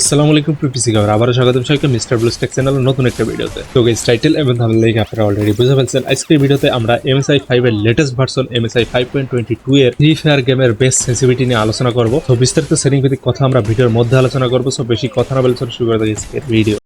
আসসালামু আলাইকুম প্রিপিসি গাওয়ার, আবারও স্বাগতম সবাইকে মিস্টার ব্লু স্টেক চ্যানেলের নতুন একটা ভিডিওতে। তো গাইস টাইটেল এবং দেখে আপনারা অলরেডি বুঝে ফেলছেন। আজকের ভিডিওতে আমরা এমএসআই 5 এর লেটেস্ট ভার্সন এমএসআই 5.22 এর ফ্রি ফায়ার গেমের বেস্ট সেন্সিভিটি নিয়ে আলোচনা করব। তো বিস্তারিত সেটিং ভিত্তিক কথা আমরা ভিডিওর মধ্যে আলোচনা করব। সো বেশি কথা না বলে শুরু করে আজকের ভিডিও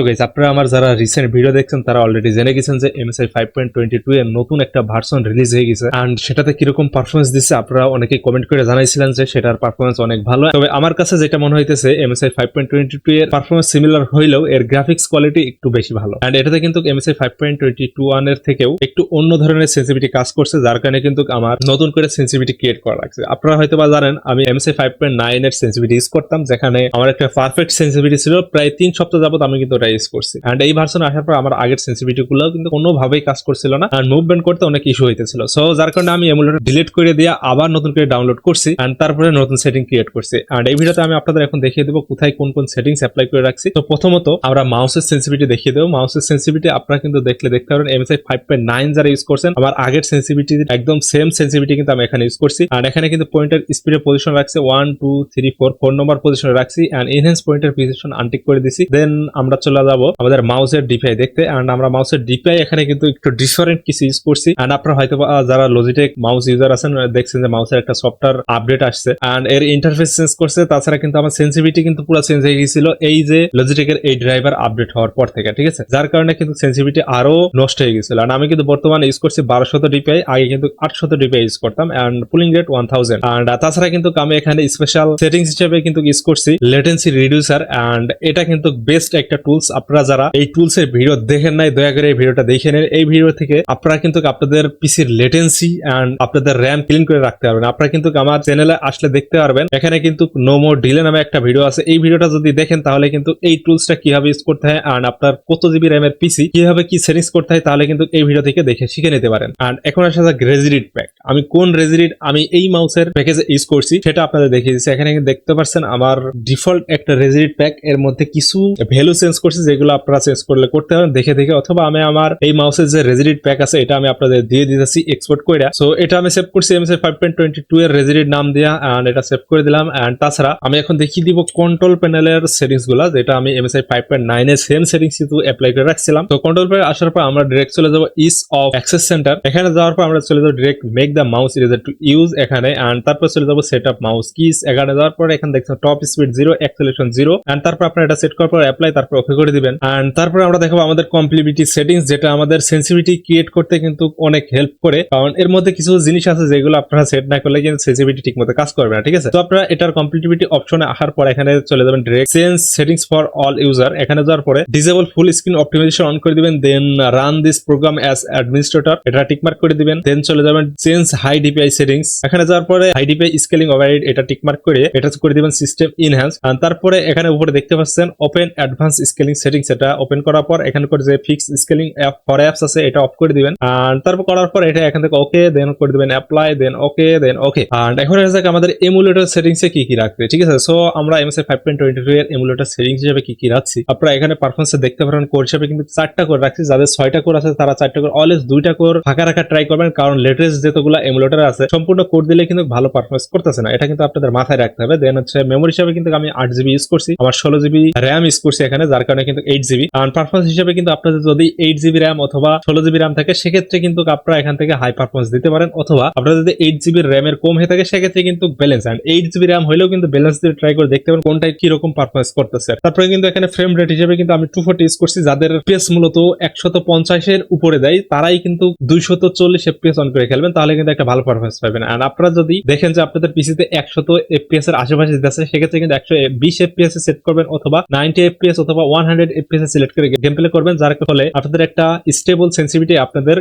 তো গাইস আপনারা আমার যারা রিসেন্ট ভিডিও দেখছেন, তারা অলরেডি জেনে গেছেন যে এমএসআই 5.22 এর নতুন একটা ভার্সন রিলিজ হয়ে গেছে। এন্ড সেটাতে কীরকম পারফরমেন্স দিচ্ছে, আপনারা অনেকে কমেন্ট করে জানাইছিলেন যে সেটার পারফরমেন্স অনেক ভালো। তবে আমার কাছে যেটা মনে হইতেছে এমএসআই 5.22 এর পারফরমেন্স সিমিলার হইলেও এর গ্রাফিক্স কোয়ালিটি একটু বেশি ভালো। এন্ড এটাতে কিন্তু এমএসআই 5.22 এর থেকেও একটু অন্য ধরনের সেন্সিভিটি কাজ করছে, যার কারণে কিন্তু আমার নতুন করে সেন্সিভিটি ক্রিয়েট করা লাগছে। আপনারা হয়তো বা জানেন, আমি এমএসআই 5.9 এর সেন্সিভিটি ইউজ করতাম, যেখানে আমার একটা পারফেক্ট সেন্সিভিটি ছিল। প্রায় তিন সপ্তাহ যাবত আমি কিন্তু ওটা ইউজ করছি। এন্ড এই ভার্সন আসার পর আমার আগের সেন্সিটিভিটি গুলো কিন্তু কোনোভাবেই কাজ করছিল না। আর মুভমেন্ট করতে অনেক ইস্যু হইতেছিল। সো যার কারণে আমি এমুলেটর ডিলিট করে দিয়ে আবার নতুন করে ডাউনলোড করছি এন্ড তারপরে নতুন সেটিং ক্রিয়েট করছি। এন্ড এই ভিডিওতে আমি আপনাদের এখন দেখিয়ে দেবো কোথায় কোন কোন সেটিংস অ্যাপ্লাই করে রাখছি। তো প্রথমত আমরা মাউসের সেন্সিটিভিটি দেখিয়ে দেবো। মাউসের সেন্সিটিভিটি আপনারা কিন্তু দেখলে দেখতে পারেন এমএসআই ফাইভ পয়েন্ট নাইন যারা ইউজ করছেন, আমার আগের সেন্সিটিভিটি একদম সেম সেন্সিটিভিটি কিন্তু আমি এখানে ইউজ করছি। আর এখানে কিন্তু পয়েন্টের স্পিডের পজিশন রাখছে। One two three four four number পজিশনে রাখছি। এন্ড এনহেন্স পয়েন্টের পজিশন আনটিক করে দিছি। দেন আমরা চলে যাব আমাদের মাউসের ডিপিআই দেখতে এন্ড আমরা মাউসের ডিপিআই এখানে কিন্তু একটু ডিফারেন্ট কিছু ইউজ করছি। এন্ড আপনারা হয়তো যারা লজিটেক মাউস ইউজার আছেন দেখছেন যে মাউসের একটা সফটওয়্যার আপডেট আসছে। এন্ড এর ইন্টারফেস চেঞ্জ করছে, তাছাড়া কিন্তু আমার সেন্সিভিটি কিন্তু পুরো চেঞ্জ হয়ে গেছিল এই যে লজিটেকের এই ড্রাইভার আপডেট হওয়ার পর থেকে, ঠিক আছে? যার কারণে কিন্তু সেন্সিভিটি আরও নষ্ট হয়ে গেছিল আর আমি কিন্তু বর্তমানে ইউজ করছি বারোশত ডিপিআই আগে কিন্তু আটশত ডিপিআই ইউজ করতাম and polling rate one thousand and তাছাড়া কিন্তু আমি এখানে স্পেশাল সেটিংস হিসেবে কিন্তু ইউজ করছি লেটেন্সি রিডিউসার এন্ড এটা কিন্তু বেস্ট একটা টুলস আপনারা যারা এই টুলস এর ভিডিও দেখেন নাই, দয়া করে এই ভিডিওটা দেখে নেন। এই ভিডিও থেকে আপনারা কিন্তু আপনাদের পিসির লেটেন্সি এন্ড আপনাদের র্যাম ক্লিন করে রাখতে পারবেন। আপনারা কিন্তু আমার চ্যানেলে আসলে দেখতে পারবেন। এখানে কিন্তু নো মোর ডিলে নামে একটা ভিডিও আছে। এই ভিডিওটা যদি দেখেন, তাহলে কিন্তু এই টুলসটা কীভাবে ইউজ করতে হয় এন্ড আপনার কত জিবি র্যামের পিসি কীভাবে কি সেটিংস করতে হয়, তাহলে কিন্তু এই ভিডিও থেকে দেখে শিখে নিতে পারেন। এন্ড এখন আসা যাক রেজিডিট প্যাক আমি কোন রেজিডিট আমি এই মাউসের প্যাকেজে ইউজ করছি, সেটা আপনাদের দেখিয়ে দিচ্ছি। এখানে দেখতে পাচ্ছেন, আমার ডিফল্ট একটা রেজিডিট প্যাক এর মধ্যে কিছু ভ্যালু চেঞ্জ করছি। যেগুলো আপনারা চেঞ্জ করলে করতে পারেন, দেখে দেখে, অথবা আমি আমার এই মাউসের যে রেজিডিট প্যাক আছে, এটা আমি আপনাদের দিয়ে দিতেছি এক্সপোর্ট করে সো এটা আমি সেভ করছি MSI five point twenty two এর রেজিডিট নাম দিয়া এন্ড এটা সেভ করে দিলাম এন্ড তাছাড়া আমি এখন দেখিয়ে দিব কন্ট্রোল প্যানেলের সেটিংসগুলা যেটা আমি MSI five point nine same settings কিন্তু অ্যাপ্লাই করে রাখছিলাম। তো কন্ট্রোল প্যানেল আসার পর আমরা ডিরেক্ট চলে যাব ইস অফ অ্যাক্সেস সেন্টার এখানে যাওয়ার পর আমরা চলে যাব direct make the mouse eraser to use এখানে এন্ড তারপর চলে যাব সেট আপ মাউস কিস এখানে যাওয়ার পর এখানে দেখছেন top speed zero acceleration zero and তারপর আপনার এটা সেট করার পর অ্যাপ্লাই তারপর ওকে করে দিবেন। এন্ড তারপর আমরা দেখাবো আমাদের কমপ্লিবিলিটি সেটিংস যেটা আমাদের সেন্সিভিটি ক্রিয়েট করতে কিন্তু অনেক হেল্প করে। কারণ এর মধ্যে কিছু জিনিস আছে যেগুলো আপনারা সেট না করলে কিন্তু সেন্সিভিটি ঠিক মতো কাজ করবে না, ঠিক আছে? তো আপনারা এটার কমপ্লিটিভিটি অপশনে আসার পর এখানে চলে যাবেন direct change settings for all user এখানে যাওয়ার পরে disable full screen optimization on করে দিবেন then run this program as administrator এটা টিকমার্ক করে দিবেন দেন চলে যাবেন চেঞ্জ হাই ডিপিআই সেটিংস এখানে যাওয়ার পরে হাই ডিপিআই স্কেলিং ওভাররাইড এটা টিকমার্ক করে, এটা করে দিবেন সিস্টেম ইনহ্যান্স তারপরে এখানে উপরে দেখতে পাচ্ছেন ওপেন অ্যাডভান্স স্কেলিং সেটিংস এটা ওপেন করার পর এখানে করে যে fix scaling app for apps আছে, এটা অফ করে দিবেন। আর তারপর করার পর এটা এখান থেকে ওকে দেন করে দিবেন অ্যাপ্লাই দেন ওকে দেন ওকে আর এখন যাক আমাদের এমুলেটর সেটিংসে কি কি রাখবে, ঠিক আছে? সো আমরা MSI five point twenty two এর এমুলেটর সেটিংস হিসেবে কি কি রাখছি? আপনারা এখানে পারফরমেন্স দেখতে পারেন কোর হিসেবে কিন্তু চারটা করে রাখছি। যাদের ছয়টা কোর আছে, তারা চারটা করে অলওয়েজ দুইটা কোর ফাঁকা রাখা ট্রাই করবেন, কারণ লেটেস্ট যেতগুলো এমুলেটর আছে, সম্পূর্ণ কোর দিলে কিন্তু ভালো পারফরমেন্স করতেছে না। এটা কিন্তু আপনাদের মাথায় রাখতে হবে। দেন হচ্ছে মেমোরি হিসাবে কিন্তু আমি আট জিবি ইউজ করছি। আমার ষোলো জিবি র্যাম ইউজ করছি এখানে, যার কারণে কিন্তু এইট জিবি আর পারফরমেন্স হিসেবে কিন্তু আপনাদের যদি এইট জিবি র্যাম অথবা ষোলো জিবি র্যাম থাকে, সেক্ষেত্রে কিন্তু আপনারা এখান থেকে হাই পারফরমেন্স দিতে পারেন। অথবা আপনারা যদি এইট জিবি র্যামের কম হয়ে থাকে, সেক্ষেত্রে কিন্তু balance and eight GB RAM হলেও কিন্তু ব্যালেন্স দিয়ে ট্রাই করে দেখতে পারেন কোনটাই কীরকম পারফরমেন্স করতেছে। তারপরে কিন্তু এখানে ফ্রেম রেট হিসেবে কিন্তু আমি টু ফোর্টি ইউজ করছি, যাদের এফপিএস মূলত একশত পঞ্চাশের উপরে দেয়, তারাই কিন্তু দুইশত চল্লিশ এফপিএস অন করে খেলবেন, তাহলে কিন্তু একটা ভালো পারফরমেন্স পাবেন। আর আপনারা যদি দেখেন যে আপনাদের পিসিতে একশত এফপিএস এর আশেপাশে দিতেছে সেক্ষেত্রে কিন্তু একশো বিশ এফপিএস সেট করবেন, অথবা নাইনটি এফপিএস অথবা ওয়ান হান্ড্রেড এফপিএস সিলেক্ট করে গেম প্লে করবেন, যার ফলে আপনাদের একটা স্টেবল সেন্সিভিটি আপনাদের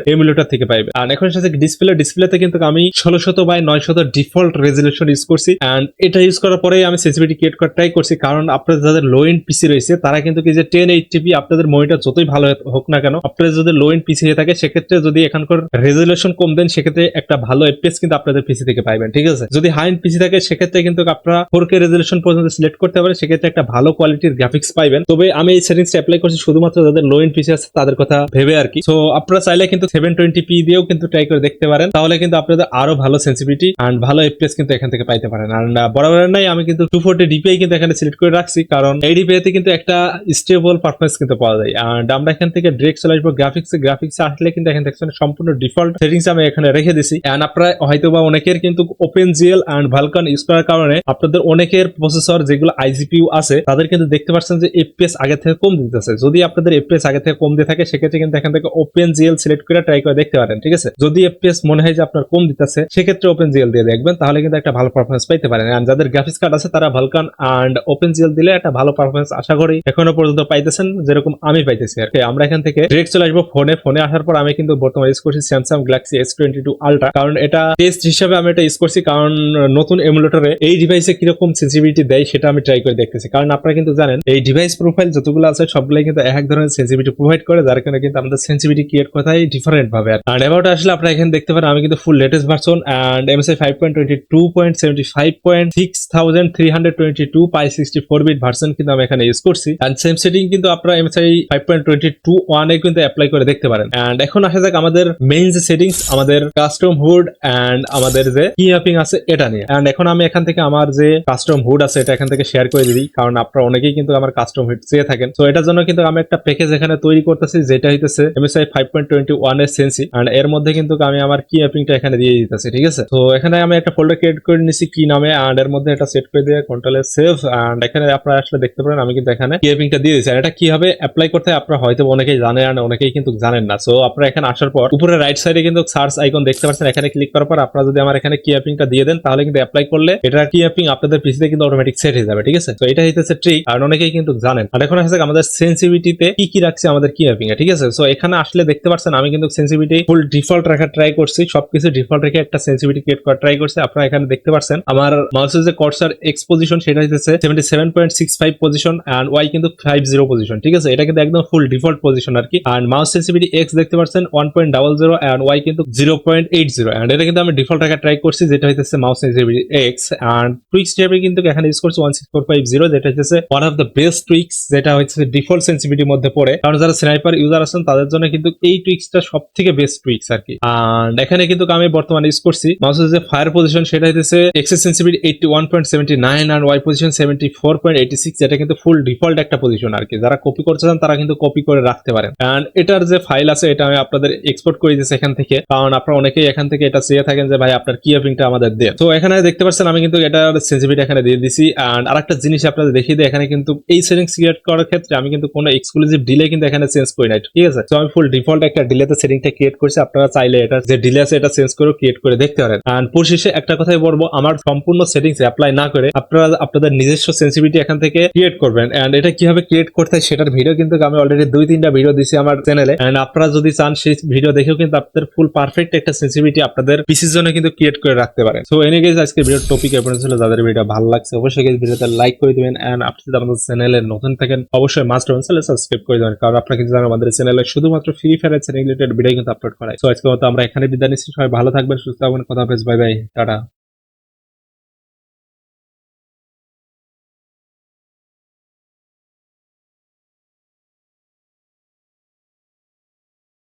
থেকে আর এখন সাথে ডিসপ্লে ডিসপ্লেতে কিন্তু আমি বাই ডিফল্ট রেজলিউশন ইউজ করছি অ্যান্ড এটা ইউজ করার পরে আমি সেন্সিভিটি ক্রিয়েট করার ট্রাই করছি, কারণ আপনাদের যাদের লো পিসি রয়েছে, তারা কিন্তু কি যে টেন এইট টিভি আপনাদের যতই ভালো হোক না কেন, আপনাদের যদি লো এন্ড পিসি হয়ে থাকে, সেক্ষেত্রে যদি এখানকার রেজলিউশন কম দেন, সেক্ষেত্রে একটা ভালো এফপিএস কিন্তু আপনাদের পিসি থেকে পাইবেন, ঠিক আছে? যদি হাই পিসি থাকে, সেক্ষেত্রে কিন্তু আপনারা ফোর কে পর্যন্ত সিলেক্ট করতে পারেন, সেক্ষেত্রে একটা ভালো কোয়ালিটির গ্রাফিক্স পাইবেন। তবে আমি এই সেটিংসটা অ্যাপ্লাই করছি শুধুমাত্র যাদের লো এন্ড পিসি আছে তাদের কথা ভেবে আর কি। সো আপনারা চাইলে কিন্তু সেভেন টোয়েন্টি পি দিয়েও কিন্তু ট্রাই করে দেখতে পারেন। তাহলে কিন্তু আপনাদের আরও ভালো সেন্সিভিটি অ্যান্ড ভালো এফপিএস কিন্তু এখান থেকে পাইতে পারেন। অ্যান্ড বরাবর নাই, আমি কিন্তু টু ফোর্টি ডিপিআই কিন্তু এখানে সিলেক্ট করে রাখছি। কারণ এই ডিপিআই তে কিন্তু একটা স্টেবল পারফরমেন্স কিন্তু পাওয়া যায়। অ্যান্ড আমরা এখান থেকে ডিরেক্ট চলে আসব গ্রাফিক্স গ্রাফিক্স আসলে কিন্তু এখান থেকে সম্পূর্ণ ডিফল্ট সেটিংস আমি এখানে রেখে দিছি। অ্যান্ড আপনারা হয়তো বা অনেকের কিন্তু open GL and Vulkan use করার কারণে আপনাদের অনেকের প্রসেসর যেগুলো আইজিপিউ আছে, তাদের কিন্তু দেখতে পাচ্ছেন যে এফপিএস আগে থেকে কম দিতেছে। যদি আপনাদের এফপিএস আগে থেকে কম দিয়ে থাকে, সেক্ষেত্রে কিন্তু এখান থেকে ওপেন জিএল সিলেক্ট করে ট্রাই করে দেখতে পারেন, ঠিক আছে? যদি এফপিএস মনে হয় যে আপনার কম দিতেছে, সেক্ষেত্রে ওপেন জিএল দিয়ে দেখবেন, তাহলে কিন্তু একটা ভালো পারফরমেন্স পাইতে পারেন। আর যাদের গ্রাফিক্স কার্ড আছে, তারা ভালকান অ্যান্ড ওপেন জিএল দিলে একটা ভালো পারফরমেন্স আশা করি এখনও পর্যন্ত পাইতেছেন, যেরকম আমি পাইতেছি আর কি। আমরা এখান থেকে ডিরেক্ট চলে আসব ফোনে ফোনে আসার পর আমি কিন্তু বর্তমানে ইউজ করছি Samsung Galaxy S twenty two ultra কারণ এটা টেস্ট হিসাবে আমি এটা ইউজ করছি, কারণ নতুন এমুলেটরে এই ডিভাইসে কীরকম সেন্সিটিভিটি দেয়, সেটা আমি ট্রাই করে দেখতেছি। কারণ আপনারা কিন্তু জানেন, এই ডিভাইস প্রোফাইল যতগুলো আছে, সবগুলাই কিন্তু এক ধরনের সেন্সিভিটি প্রোভাইড করে, যার কারণে কিন্তু আমাদের সেন্সিভিটি ক্রিয়েট কথাই ডিফারেন্ট ভাবে আর অ্যাবাউট আসলে আপনারা এখানে দেখতে পারেন, আমি কিন্তু full latest version and MSI five point twenty two point seventy five point six thousand three hundred twenty two pie sixty four bit version কিন্তু আমি এখানে ইউজ করছি। অ্যান্ড সেম সেটিং কিন্তু আপনারা MSI five point twenty two ওয়ানে কিন্তু apply করে দেখতে পারেন। অ্যান্ড এখন আসা যাক আমাদের মেইন যে সেটিংস আমাদের কাস্টম হুড অ্যান্ড আমাদের যে কি অ্যাপিং আছে, এটা নিয়ে। অ্যান্ড এখন আমি এখান থেকে আমার যে কাস্টম হুড আছে, এটা এখান থেকে শেয়ার করে দিই, কারণ আপনারা অনেকেই কিন্তু আমার কাস্টম হুড চেয়ে থাকেন তো এটার জন্য কিন্তু আমি একটা প্যাকেজ এখানে তৈরি করতেছি, যেটা হইতেছে এমএসআই ফাইভ পয়েন্ট টোয়েন্টি ওয়ানের সেন্সি অ্যান্ড এর মধ্যে কিন্তু আমি আমার কি অ্যাপিংটা এখানে দিয়ে দিতেছি, ঠিক আছে? তো, এখানে আমি একটা ফোল্ডার ক্রিয়েট করে নিছি কি নামে অ্যান্ড এর মধ্যে এটা সেট করে দিয়ে কন্ট্রোলে সেভ অ্যান্ড এখানে আপনারা আসলে দেখতে পারেন, আমি কিন্তু এখানে কি অ্যাপিংটা দিয়ে আর এটা কীভাবে অ্যাপ্লাই করতে আপনারা হয়তো অনেকেই জানেন আর অনেকেই কিন্তু জানেন না। সো আপনারা এখানে আসার পর, উপরে রাইট সাইডে কিন্তু সার্চ আইকন দেখতে পাচ্ছেন, এখানে ক্লিক করার পর আপনারা যদি আমার এখানে কি অ্যাপিংটা দিয়ে দেন, তাহলে কিন্তু অ্যাপ্লাই করলে এটা কি অ্যাপিং আপনাদের পিসিতে কিন্তু অটোমেটিক সেট হয়ে যাবে, ঠিক আছে? তো, এটা হইতেছে ট্রিক আর অনেকেই কিন্তু জানেন। আর এখন আসছে আমাদের সেন্সিভিটিতে কি কি রাখছে, আমাদের কি অ্যাপিং এ, ঠিক আছে? সো এখানে আসলে দেখতে পাচ্ছেন আমি কিন্তু সেন্সিভিটি ফুল ডিফল্ট রাখার ট্রাই করছি। সবকিছু ডিফল্ট রেখে একটা সেন্সিভিটি ক্রিয়েট করার ট্রাই করছি। আপনারা এখানে দেখতে পাচ্ছেন আমার মাউসের যে কর্সার এক্স পজিশন সেটা হইতেছে seventy seven point six five position and Y কিন্তু ফাইভ জিরো পজিশন ঠিক আছে? এটা কিন্তু একদম ফুল ডিফল্ট পজিশন আর কি। আর মাউস সেন্সিভিটি এক্স দেখতে পাচ্ছেন one point double zero and Y কিন্তু zero point eight zero and এটা কিন্তু আমি ডিফল্ট রাখার ট্রাই করছি, যেটা হইতেছে mouse sensitivity X and tweaks হিসেবে কিন্তু এখানে ইউজ করছি one six four five zero যেটা হচ্ছে one of the best tweaks যেটা হচ্ছে ডিফল্ট সেন্সিভিটির মধ্যে পড়ে। কারণ যারা স্নাইপার ইউজার আছেন, তাদের জন্য কিন্তু এই টুইক্সটা সব থেকে বেস্ট টুইক্স আর কি। আর এখানে কিন্তু আমি বর্তমানে ইউজ করছি মাউসের যে ফায়ার পজিশন সেটা হইতেছে axis sensitivity eighty one point seventy nine আর Y position seventy four point eighty six যেটা কিন্তু ফুল ডিফল্ট একটা পজিশন আর কি। যারা কপি করতে চান, তারা কিন্তু কপি করে রাখতে পারেন। অ্যান্ড এটার যে ফাইল আছে, এটা আমি আপনাদের এক্সপোর্ট করে দিয়েছি এখান থেকে। কারণ আপনারা অনেকেই এখান থেকে এটা চেয়ে থাকেন যে, ভাই, আপনার কি অ্যাপিংটা আমাদের দেন? তো এখানে দেখতে পাচ্ছেন, আমি কিন্তু এটার সেন্সিভিটি এখানে দিয়ে দিছি। অ্যান্ড আরেকটা জিনিস আপনাদের দেখিয়ে দিই, এখানে কিন্তু এই সেটিংস ক্রিয়েট করার ক্ষেত্রে আমি কিন্তু কোনো এক্সক্লুসিভ ডিলে কিন্তু এখানে চেঞ্জ করি নাই, ঠিক আছে? তো আমি ফুল ডিফল্ট একটা ডিলেতে সেটিংটা ক্রিয়েট করছি, আপনারা চাইলে এটা যে ডিলে আছে এটা চেঞ্জ করে ক্রিয়েট করে দেখতে পারেন। অ্যান্ড পরিশেষে একটা কথাই বলব, আমার সম্পূর্ণ সেটিংস অ্যাপ্লাই না করে আপনারা আপনাদের নিজস্ব সেন্সিভিটি এখান থেকে ক্রিয়েট করবেন। অ্যান্ড এটা কীভাবে ক্রিয়েট করতে হয় সেটার ভিডিও কিন্তু আমি অলরেডি দুই, তিনটা ভিডিও দিছি আমার চ্যানেলে অ্যান্ড আপনারা যদি চান সেই ভিডিও দেখেও কিন্তু আপনাদের ফুল পারফেক্ট একটা সেন্সিভিটি আপনাদের পিসির জন্য কিন্তু ক্রিয়েট করে রাখতে পারেন। সো এনে গেছে আজকে ভিডিও টপিক এ ছিল। যাদের ভিডিও ভালো লাগছে, অবশ্যই ভিডিওতে লাইক করে দিবেন। এন্ড আপনি যদি আমাদের চ্যানেলে নতুন থাকেন অবশ্যই মাস্টার চ্যানেলে সাবস্ক্রাইব করে দেবেন কারণ আপনাকে জানেন আমাদের চ্যানেলে শুধুমাত্র free fire channel related video কিন্তু আপলোড করা হয়। সো আজকে মতো আমরা এখানে বিদায় নিচ্ছি। সবাই ভালো থাকবেন, সুস্থ থাকবেন, কথা বেশ বাই বাই টাটা।